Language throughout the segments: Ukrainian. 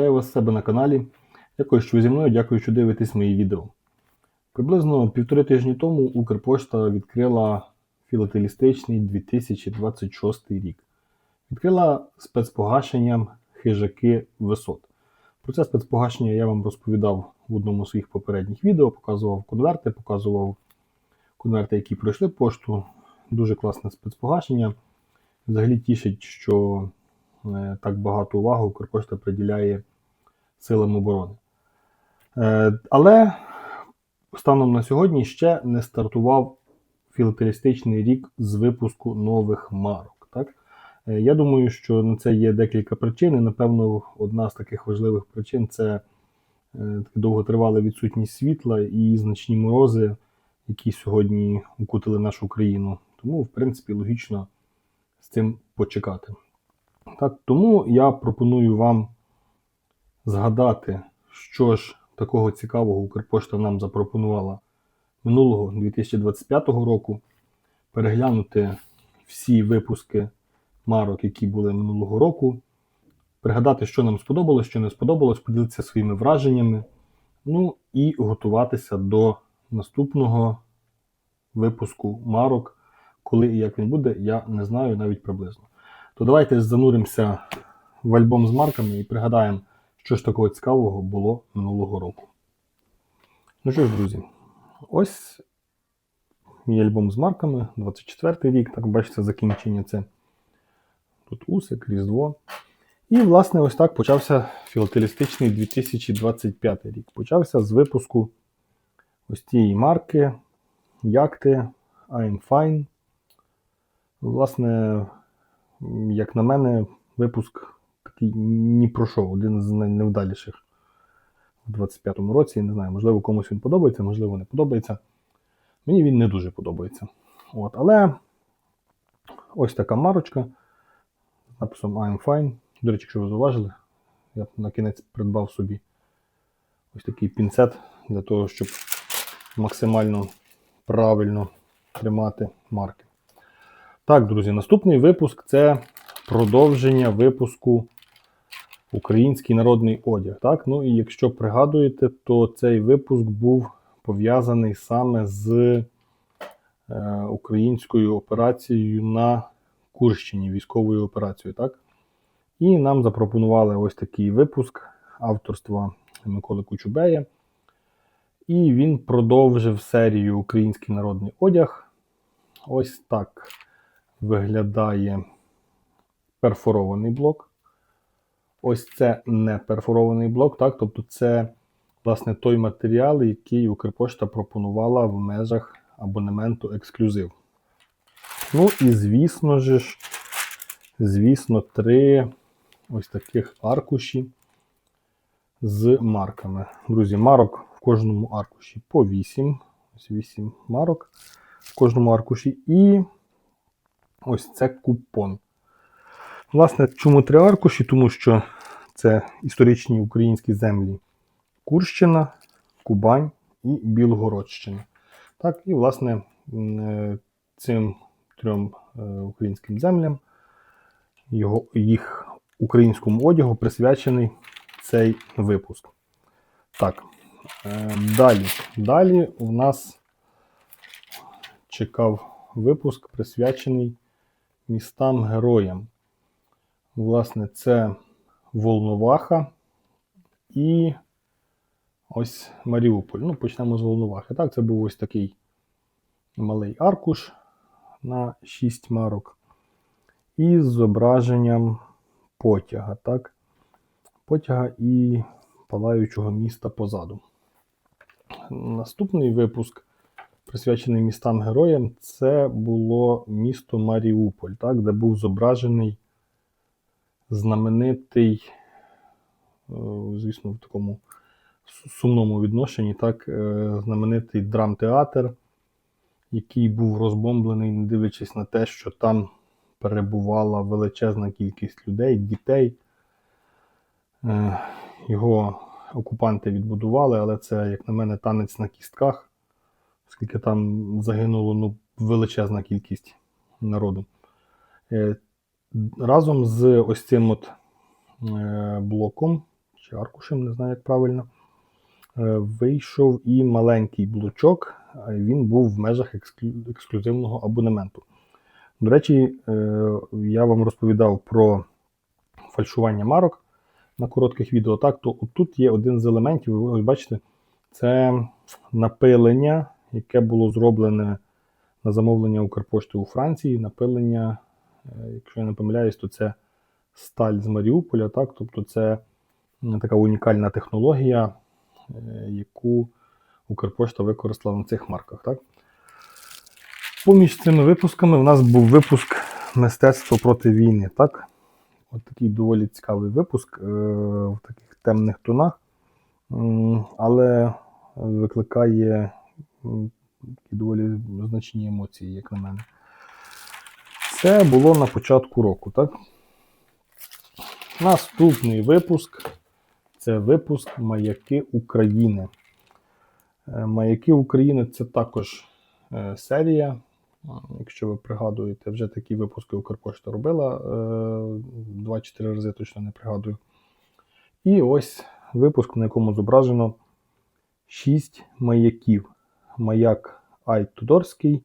Вітаю вас з себе на каналі. Дякую, що ви зі мною, дякую, що дивитесь мої відео. Приблизно півтори тижні тому Укрпошта відкрила філателістичний 2026 рік. Відкрила спецпогашенням хижаки висот. Про це спецпогашення я вам розповідав в одному з своїх попередніх відео, показував конверти, показував конверти, які пройшли пошту. Дуже класне спецпогашення. Взагалі тішить, що е, так багато уваги Укрпошта приділяє силам оборони. Е, Але станом на сьогодні ще не стартував філателістичний рік з випуску нових марок. Так? Е, Я думаю, що на це є декілька причин. Напевно, одна з таких важливих причин це е, довготривала відсутність світла і значні морози, які сьогодні укутили нашу країну. Тому, в принципі, логічно з цим почекати. Так, тому я пропоную вам згадати, що ж такого цікавого Укрпошта нам запропонувала минулого 2025 року, переглянути всі випуски марок, які були минулого року, пригадати, що нам сподобалось, що не сподобалось, поділитися своїми враженнями, ну і готуватися до наступного випуску марок. Коли і як він буде, я не знаю навіть приблизно. То давайте зануримося в альбом з марками і пригадаємо, що ж такого цікавого було минулого року. Ну що ж, друзі, ось мій альбом з марками, 24 рік, так бачите, закінчення це тут Усик, Різдво. І, власне, ось так почався філателістичний 2025 рік. Почався з випуску ось цієї марки, Якти, I'm Fine. Власне, як на мене, випуск такий ні про що, один з найневдаліших у 25-му році. Не знаю, можливо, комусь він подобається, можливо, не подобається. Мені він не дуже подобається. От, але ось така марочка з написом I'm fine. До речі, якщо ви зауважили, я на кінець придбав собі ось такий пінцет для того, щоб максимально правильно тримати марки. Так, друзі, наступний випуск це продовження випуску Український народний одяг. Так? Ну і якщо пригадуєте, то цей випуск був пов'язаний саме з е, українською операцією на Курщині, військовою операцією. Так? І нам запропонували ось такий випуск авторства Миколи Кучубея. І він продовжив серію Український народний одяг. Ось так виглядає перфорований блок. Ось це не перфорований блок, так? тобто це власне той матеріал, який Укрпошта пропонувала в межах абонементу ексклюзив. Ну і звісно ж, звісно, три ось таких аркуші з марками. Друзі, марок в кожному аркуші по 8. Ось 8 марок в кожному аркуші. І ось це купон. Власне, чому три аркуші? Тому що це історичні українські землі Курщина, Кубань і Білгородщина. Так, і, власне, е, цим трьом е, українським землям, його, їх українському одягу присвячений цей випуск. Так, е, далі. Далі у нас чекав випуск, присвячений містам-героям. Власне, це Волноваха і ось Маріуполь. Ну, почнемо з Волновахи. Так, це був ось такий малий аркуш на 6 марок. І з зображенням потяга. Так? Потяга і палаючого міста позаду. Наступний випуск, присвячений містам-героям, це було місто Маріуполь, так, де був зображений знаменитий, е, звісно, в такому сумному відношенні, так, е, знаменитий драмтеатр, який був розбомблений, не дивлячись на те, що там перебувала величезна кількість людей, дітей. Е, Його окупанти відбудували, але це, як на мене, танець на кістках, оскільки там загинуло ну, величезна кількість народу. Разом з ось цим от е, блоком чи аркушем, не знаю, як правильно. Е, Вийшов і маленький блочок, він був в межах ексклю- ексклюзивного абонементу. До речі, е, я вам розповідав про фальшування марок на коротких відео. Так, то тут є один з елементів, ви бачите, це напилення, яке було зроблене на замовлення Укрпошти у Франції. Напилення, якщо я не помиляюсь, то це сталь з Маріуполя. Так? Тобто це така унікальна технологія, е, яку Укрпошта використала на цих марках. Так? Поміж цими випусками в нас був випуск Мистецтво проти війни. Так? От такий доволі цікавий випуск е, в таких темних тонах, але викликає доволі значні емоції, як на мене. Це було на початку року, так? Наступний випуск це випуск Маяки України. Е, Маяки України це також е, серія. Якщо ви пригадуєте, вже такі випуски Укрпошта робила е, 2-4 рази, точно не пригадую. І ось випуск, на якому зображено 6 маяків. Маяк Ай-Тудорський,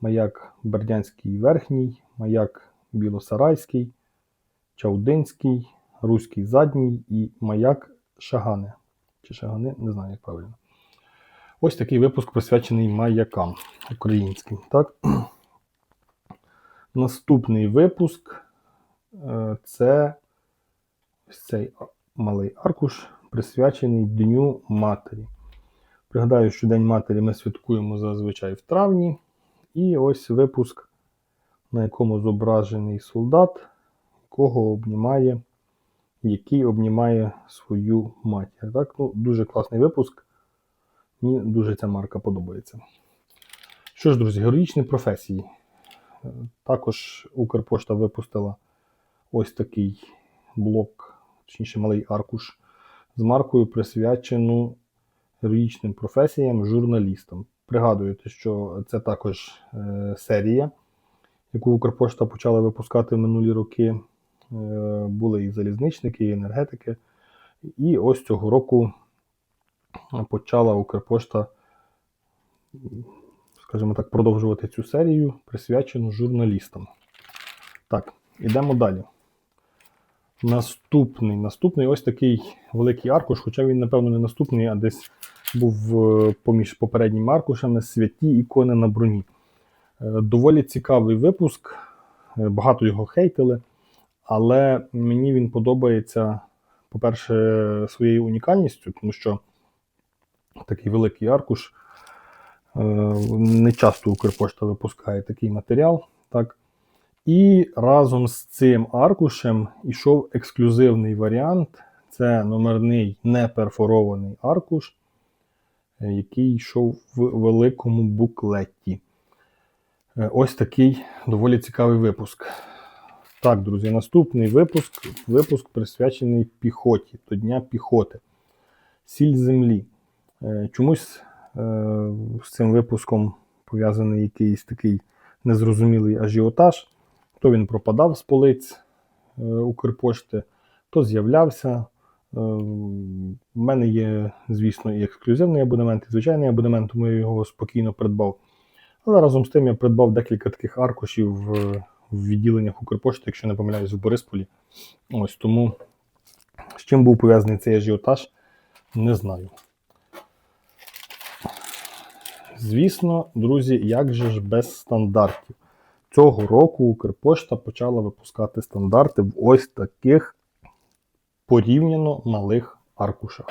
маяк Бердянський Верхній, маяк Білосарайський, Чаудинський, Руський Задній і маяк Шагани. Чи Шагани, не знаю, як правильно. Ось такий випуск присвячений маякам українським. Так? Наступний випуск е, це ось цей малий аркуш, присвячений Дню Матері. Пригадаю, що День Матері ми святкуємо зазвичай в травні. І ось випуск, на якому зображений солдат, якого обнімає, який обнімає свою матір. Так? Ну, дуже класний випуск. Мені дуже ця марка подобається. Що ж, друзі, героїчні професії. Також Укрпошта випустила ось такий блок, точніше малий аркуш з маркою, присвячену героїчним професіям журналістам. Пригадуєте, що це також е, серія, яку Укрпошта почала випускати минулі роки. Е, були і залізничники, і енергетики. І ось цього року почала Укрпошта, скажімо так, продовжувати цю серію, присвячену журналістам. Так, ідемо далі. Наступний, наступний ось такий великий аркуш, хоча він, напевно, не наступний, а десь був е, поміж попередніми аркушами святі ікони на броні. Е, Доволі цікавий випуск, е, багато його хейтили, але мені він подобається, по-перше, своєю унікальністю, тому що такий великий аркуш. е, Не часто Укрпошта випускає такий матеріал. Так? І разом з цим аркушем ішов ексклюзивний варіант. Це номерний неперфорований аркуш, який йшов в великому буклеті. Е, Ось такий доволі цікавий випуск. Так, друзі, наступний випуск випуск присвячений піхоті, до Дня піхоти. Сіль землі. Е, Чомусь е, з цим випуском пов'язаний якийсь такий незрозумілий ажіотаж. То він пропадав з полиць Укрпошти, то з'являвся. У мене є, звісно, і ексклюзивний абонемент, і звичайний абонемент, тому я його спокійно придбав. Але разом з тим я придбав декілька таких аркушів в, відділеннях Укрпошти, якщо не помиляюсь, в Борисполі. Ось тому з чим був пов'язаний цей ажіотаж, не знаю. Звісно, друзі, як же ж без стандартів? Цього року Укрпошта почала випускати стандарти в ось таких порівняно малих аркушах.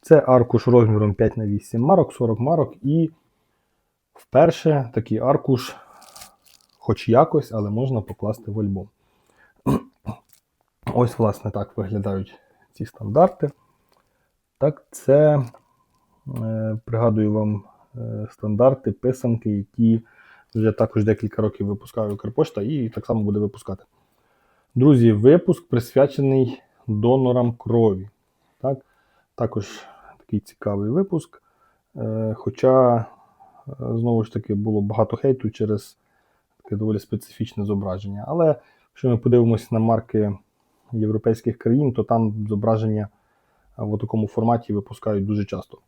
Це аркуш розміром 5 на 8 марок, 40 марок, і вперше такий аркуш, хоч якось, але можна покласти в альбом. Ось, власне, так виглядають ці стандарти. Так, це, е, пригадую вам, е, стандарти, писанки, які вже також декілька років випускає Укрпошта і так само буде випускати. Друзі, випуск присвячений донорам крові. Так? Також такий цікавий випуск. Е, Хоча, знову ж таки, було багато хейту через таке доволі специфічне зображення. Але якщо ми подивимося на марки європейських країн, то там зображення в такому форматі випускають дуже часто.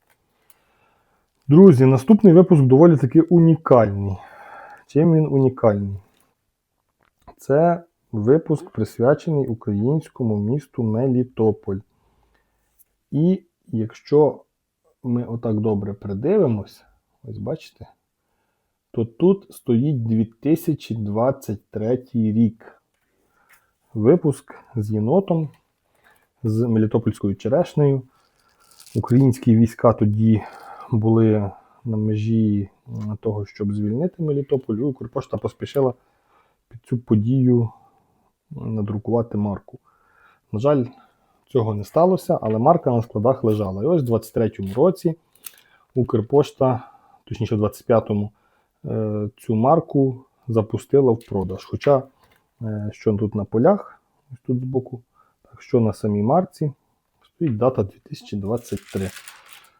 Друзі, наступний випуск доволі таки унікальний. Чим він унікальний? Це випуск присвячений українському місту Мелітополь. І якщо ми отак добре придивимось, ось бачите, то тут стоїть 2023 рік. Випуск з єнотом, з Мелітопольською черешнею. Українські війська тоді були на межі того, щоб звільнити Мелітополь, і Укрпошта поспішила під цю подію надрукувати марку. На жаль, цього не сталося, але марка на складах лежала. І ось в 23-му році Укрпошта, точніше, в 25-му, е, цю марку запустила в продаж. Хоча, е, що тут на полях, ось тут збоку, так що на самій марці, стоїть дата 2023.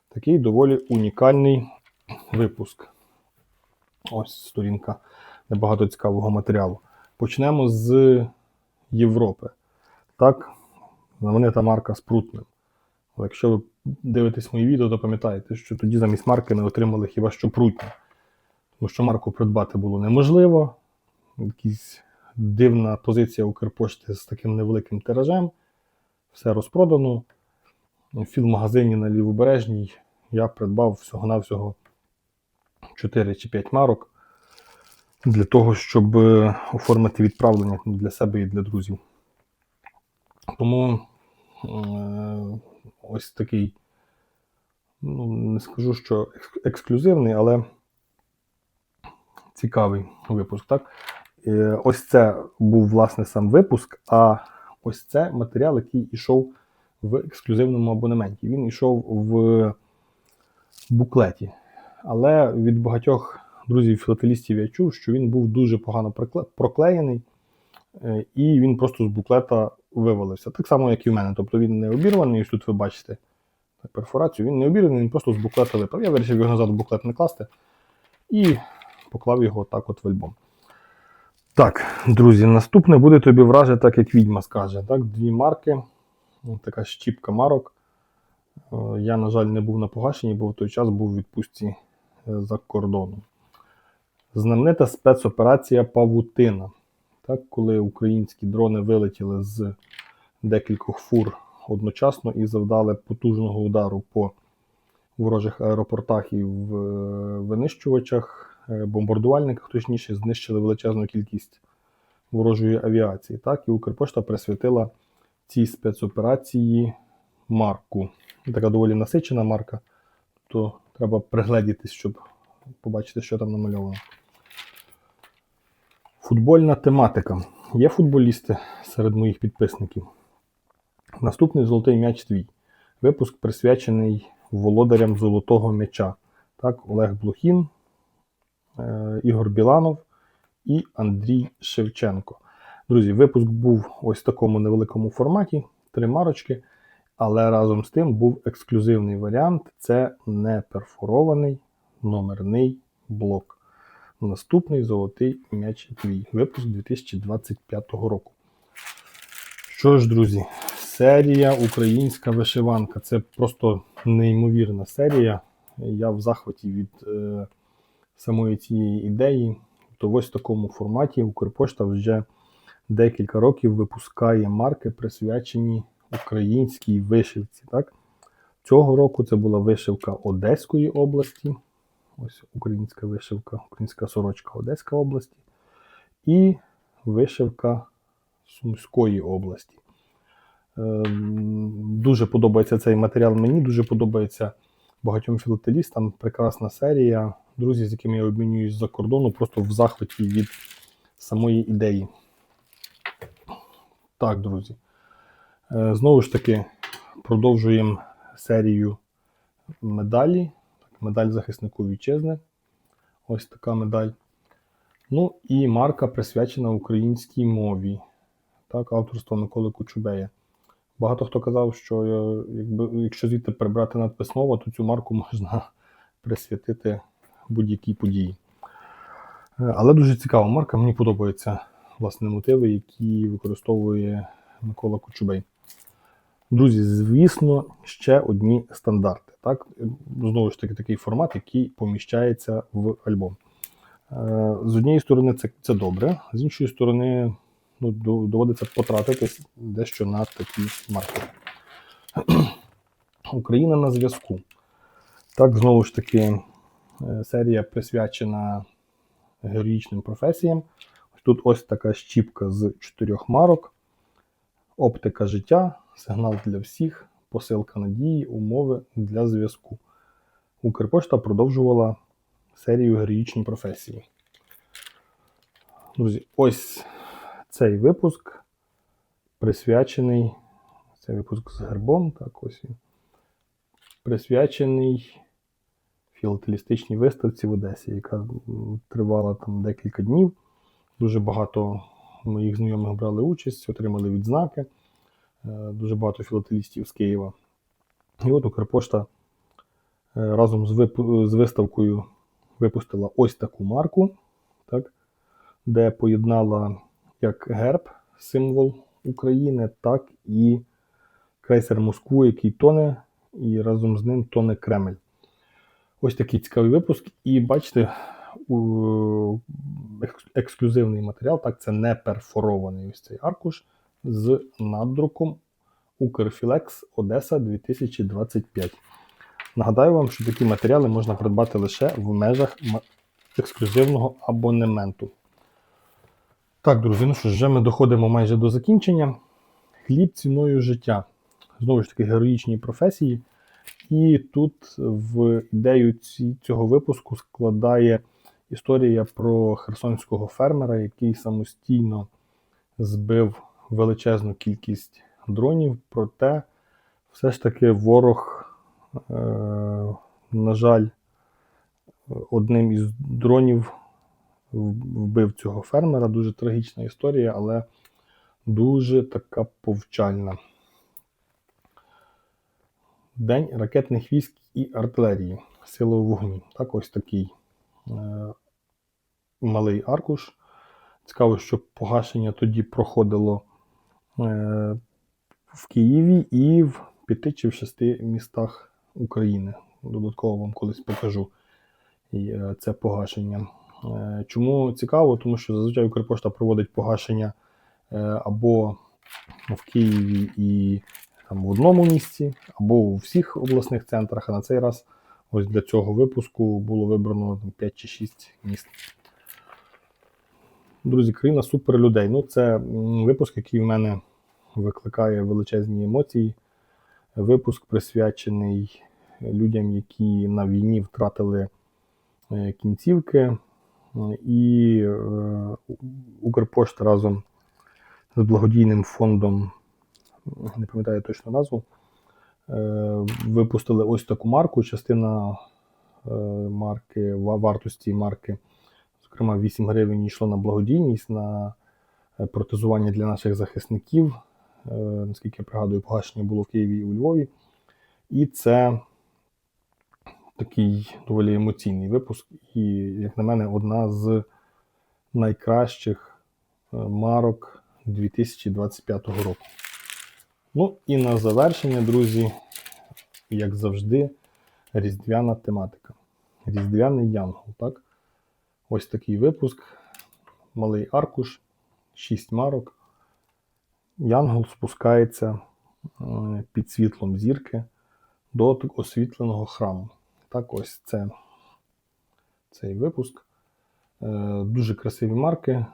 Такий доволі унікальний випуск. Ось сторінка небагато цікавого матеріалу. Почнемо з Європи. Так, знаменита марка Спрутним. Але якщо ви дивитесь мої відео, то пам'ятаєте, що тоді замість марки ми отримали хіба що прутню. Тому що марку придбати було неможливо. Якась дивна позиція Укрпошти з таким невеликим тиражем. Все розпродано. В філмагазині на Лівобережній я придбав всього-навсього 4 чи 5 марок для того, щоб е, оформити відправлення для себе і для друзів. Тому е, ось такий, ну, не скажу, що ексклюзивний, але цікавий випуск. Так? Е, Ось це був власне сам випуск, а ось це матеріал, який йшов в ексклюзивному абонементі. Він йшов в буклеті. Але від багатьох друзів-філателістів я чув, що він був дуже погано проклеєний, е, і він просто з буклета вивалився. Так само, як і в мене. Тобто він не обірваний, ось тут ви бачите перфорацію, він не обірваний, він просто з буклета випав. Я вирішив його назад в буклет не класти і поклав його так от в альбом. Так, друзі, наступне буде тобі враже, так як відьма скаже. Так, Дві марки, така щіпка марок. Е, Я, на жаль, не був на погашенні, бо в той час був у відпустці е, за кордоном. Знаменита спецоперація Павутина. Так, коли українські дрони вилетіли з декількох фур одночасно і завдали потужного удару по ворожих аеропортах і в е, винищувачах, е, бомбардувальниках, точніше, знищили величезну кількість ворожої авіації. Так, і Укрпошта присвятила цій спецоперації марку. Така доволі насичена марка, то треба пригледітись, щоб побачити, що там намальовано. Футбольна тематика. Є футболісти серед моїх підписників. Наступний золотий м'яч твій. Випуск присвячений володарям золотого м'яча. Так, Олег Блохін, е, Ігор Біланов і Андрій Шевченко. Друзі, випуск був ось в такому невеликому форматі, три марочки, але разом з тим був ексклюзивний варіант це не перфорований номерний блок. Наступний золотий м'яч твій. Випуск 2025 року. Що ж, друзі, серія Українська вишиванка. Це просто неймовірна серія. Я в захваті від е, самої цієї ідеї. То ось в такому форматі Укрпошта вже декілька років випускає марки, присвячені українській вишивці. Так? Цього року це була вишивка Одеської області. Ось українська вишивка, українська сорочка Одеська області. І вишивка Сумської області. Ем, Дуже подобається цей матеріал мені, дуже подобається багатьом філателістам. Прекрасна серія. Друзі, з якими я обмінююсь за кордону, просто в захваті від самої ідеї. Так, друзі. Е, Знову ж таки, продовжуємо серію медалі. Медаль захиснику вітчизни. Ось така медаль. Ну і марка присвячена українській мові. Так, авторство Миколи Кучубея. Багато хто казав, що е, якби, якщо звідти прибрати надпис мова, то цю марку можна присвятити будь-якій події. Е, Але дуже цікава марка, мені подобаються власне мотиви, які використовує Микола Кучубей. Друзі, звісно, ще одні стандарти. Так? Знову ж таки, такий формат, який поміщається в альбом. Е, З однієї сторони, це, це добре, з іншої сторони, ну, доводиться потратитись дещо на такі маркери. Україна на зв'язку. Так, знову ж таки, е, серія присвячена героїчним професіям. Тут ось така щіпка з чотирьох марок. Оптика життя, сигнал для всіх, посилка надії, умови для зв'язку. Укрпошта продовжувала серію героїчні професії. Друзі, ось цей випуск присвячений. Цей випуск з гербом, так ось він. Присвячений філателістичній виставці в Одесі, яка тривала там декілька днів. Дуже багато моїх знайомих брали участь, отримали відзнаки. Е, Дуже багато філателістів з Києва. І от Укрпошта е, разом з, виставкою випустила ось таку марку, так, де поєднала як герб, символ України, так і крейсер Москву, який тоне, і разом з ним тоне Кремль. Ось такий цікавий випуск. І бачите, у- екск- ексклюзивний матеріал, так, це не перфорований ось цей аркуш з наддруком Укрфілекс Одеса 2025. Нагадаю вам, що такі матеріали можна придбати лише в межах ексклюзивного абонементу. Так, друзі, ну що ж, вже ми доходимо майже до закінчення. Хліб ціною життя. Знову ж таки, героїчні професії. І тут в ідею цього випуску складає історія про херсонського фермера, який самостійно збив величезну кількість дронів, проте все ж таки ворог, е, на жаль, одним із дронів вбив цього фермера. Дуже трагічна історія, але дуже така повчальна. День ракетних військ і артилерії. Сила у вогні. Так, ось такий е, малий аркуш. Цікаво, що погашення тоді проходило в Києві і в п'яти чи в шести містах України. Додатково вам колись покажу е, це погашення. Е, Чому цікаво? Тому що зазвичай Укрпошта проводить погашення е, або в Києві і там, в одному місці, або у всіх обласних центрах. А на цей раз ось для цього випуску було вибрано 5 чи 6 міст. Друзі, країна суперлюдей. Ну, це випуск, який в мене викликає величезні емоції. Випуск присвячений людям, які на війні втратили е, кінцівки. І е, Укрпошта разом з благодійним фондом, не пам'ятаю точно назву, е, випустили ось таку марку. Частина марки, вартості марки, зокрема 8 гривень, йшло на благодійність, на протезування для наших захисників. Е, Наскільки я пригадую, погашення було в Києві і у Львові. І це такий доволі емоційний випуск, і, як на мене, одна з найкращих е, марок 2025 року. Ну і на завершення, друзі, як завжди, різдвяна тематика. Різдвяний янгол, так? Ось такий випуск, малий аркуш, 6 марок. Янгол спускається е, під світлом зірки до освітленого храму. Так, ось це цей випуск. Е, Дуже красиві марки. е,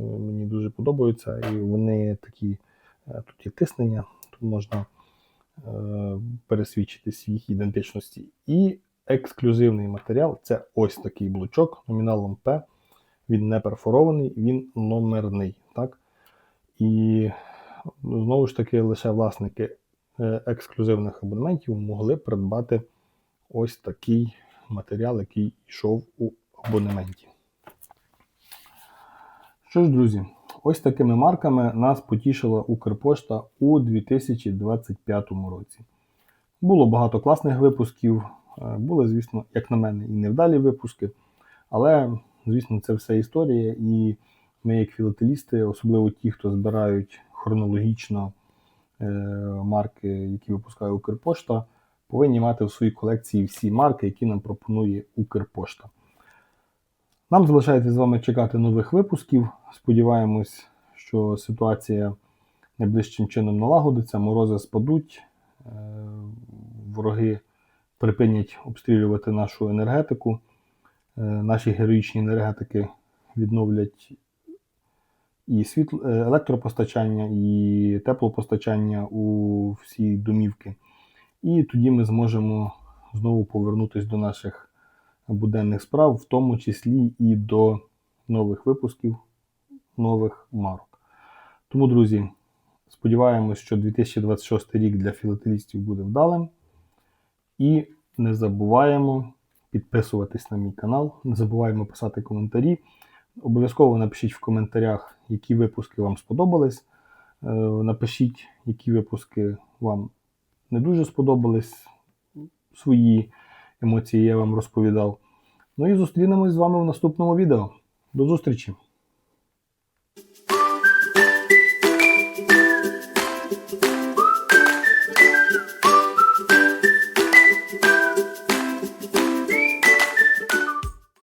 Мені дуже подобаються. І вони такі, тут є тиснення, тут можна пересвідчитись в їх ідентичності. І ексклюзивний матеріал це ось такий блочок номіналом P. Він не перфорований, він номерний. Так? І знову ж таки, лише власники е, ексклюзивних абонементів могли придбати ось такий матеріал, який йшов у абонементі. Що ж, друзі, ось такими марками нас потішила Укрпошта у 2025 році. Було багато класних випусків, е, були, звісно, як на мене, і невдалі випуски. Але, звісно, це все історія, і ми, як філателісти, особливо ті, хто збирають хронологічно е, марки, які випускає Укрпошта, повинні мати в своїй колекції всі марки, які нам пропонує Укрпошта. Нам залишається з вами чекати нових випусків. Сподіваємось, що ситуація найближчим чином налагодиться, морози спадуть, е, вороги припинять обстрілювати нашу енергетику, е, наші героїчні енергетики відновлять і світло, е, електропостачання, і теплопостачання у всі домівки. І тоді ми зможемо знову повернутися до наших буденних справ, в тому числі і до нових випусків, нових марок. Тому, друзі, сподіваємось, що 2026 рік для філателістів буде вдалим. І не забуваємо підписуватись на мій канал, не забуваємо писати коментарі. Обов'язково напишіть в коментарях, які випуски вам сподобались. Е, Напишіть, які випуски вам не дуже сподобались. Свої емоції я вам розповідав. Ну і зустрінемось з вами в наступному відео. До зустрічі!